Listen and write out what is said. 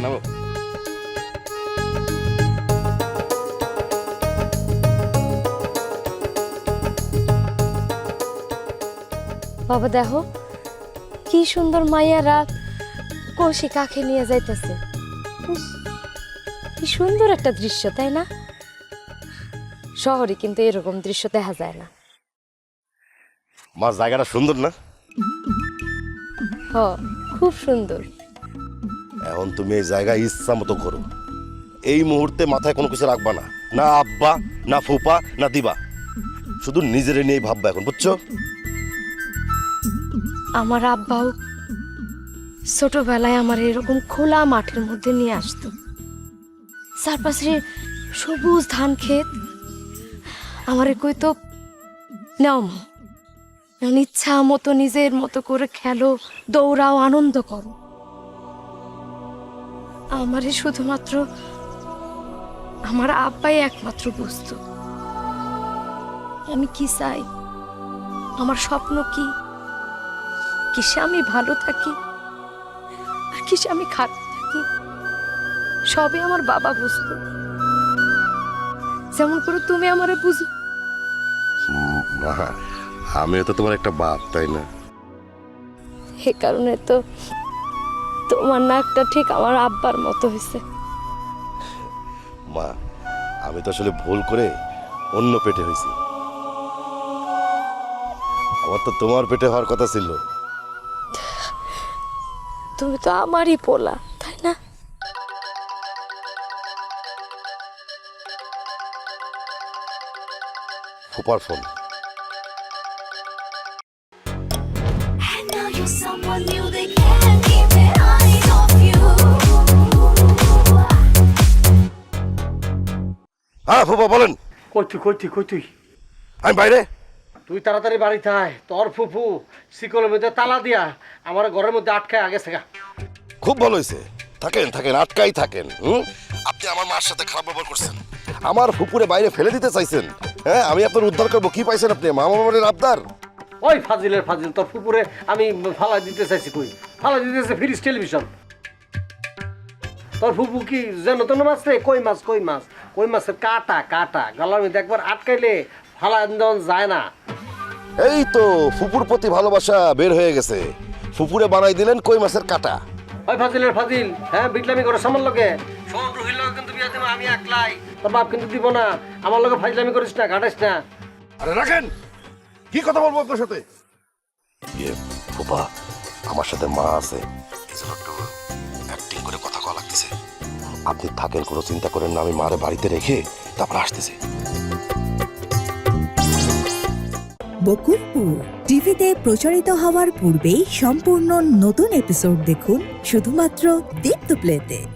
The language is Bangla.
নামো বাবা দেখো কি সুন্দর মাইয়ারা কলসি কাকে নিয়ে যাইতেছে। কি সুন্দর একটা দৃশ্য তাই না? শহরে কিন্তু এরকম দৃশ্য দেখা যায় না। মা জায়গাটা সুন্দর না? হ খুব সুন্দর। এখন তুমি এই জায়গা ইচ্ছা মতো করো এই মুহূর্তে মাথায় কোনো কিছু রাখবা না। না আব্বা না ফুপা না দিবা। শুধু নিজের নিয়েই ভাববা এখন বুঝছ? আমার আব্বাও ছোটবেলায় আমার এরকম খোলা মাঠের মধ্যে নিয়ে আসতো। চারপাশে সবুজ ধান ক্ষেত। আমার কইতো নাও মা, ইচ্ছা মতো নিজের মতো করে খেলো দৌড়াও আনন্দ করো। আমারে শুধুমাত্র আমার আব্বাই একমাত্র বুঝতো আমি কি চাই? আমার স্বপ্ন কি? কিসে আমি ভালো থাকি? আর কিসে আমি খারাপ থাকি? সবই আমার বাবা বুঝতো যেমন করে তুমি আমারে বুঝো। আমিও তো তোমার একটা বাপ তাই না? এ কারণে তো তোমার নাকটা ঠিক আমার আব্বার মতো হয়েছে। মা আমি তো আসলে ভুল করে অন্য পেটে হয়েছি। আমার তো তোমার পেটে হওয়ার কথা ছিল। তুমি তো আমারই পোলা তাই না? ফুপার phone. And now you're someone হ্যাঁ ফুপা বলেন। কই তুই কই তুই কই তুই? আমি বাইরে। তুই তাড়াতাড়ি বাড়িতে আয় তোর ফুফু শিকলের মধ্যে তালা দিয়া আমার ঘরের মধ্যে আটকায় আগে থেকে খুব ভালো হয়েছে। থাকেন থাকেন আটকাই থাকেন হুম? আপনি আমার মার সাথে খারাপ ব্যবহার করছেন। আমার ফুপুরে বাইরে ফেলে দিতে চাইছেন। হ্যাঁ আমি আপনার উদ্ধার করব। কি পাইছেন আপনি? মামা মামারের আবদার? ওই ফাজিলের ফাজিল তোর ফুপুরে আমি ফালা দিতে চাইছি কই? ফালা দিতেছে ফ্রিজ টেলিভিশন। তোর ফুপু কি যেন তেন মাছ রে কই মাছ কই মাছ? কই মাছের কাটা কাটা। গলার মধ্যে একবার আটকাইলে ফালা যায় না। এই তো ফুপুর প্রতি ভালোবাসা বের হয়ে গেছে। ফুপুরে বানাই দিলেন কই মাছের কাটা? ওই ফাজিলের ফাজিল হ্যাঁ বিটলামি করে সামার লগে। শোন রুহির লগে কিন্তু বিয়া দেবো আমি একলাই। তোর বাপ কিন্তু দিব না। আমার লগে ফাজলামি করিস না ঘাটাইস না। আরে রাখেন! কি কথা বলব আপনার সাথে? ইয়ে ফুপা আমার সাথে মা আছে। একটু অ্যাক্টিং করে কথা কওয়া লাগতেছে। আপনি থাকেন, কোনো চিন্তা করেন না, আমি মারে বাড়িতে রেখে তারপর আসতেছি। বকুলপুর টিভিতে প্রচারিত হওয়ার পূর্বেই সম্পূর্ণ নতুন এপিসোড দেখুন শুধুমাত্র দীপ্ত প্লেতে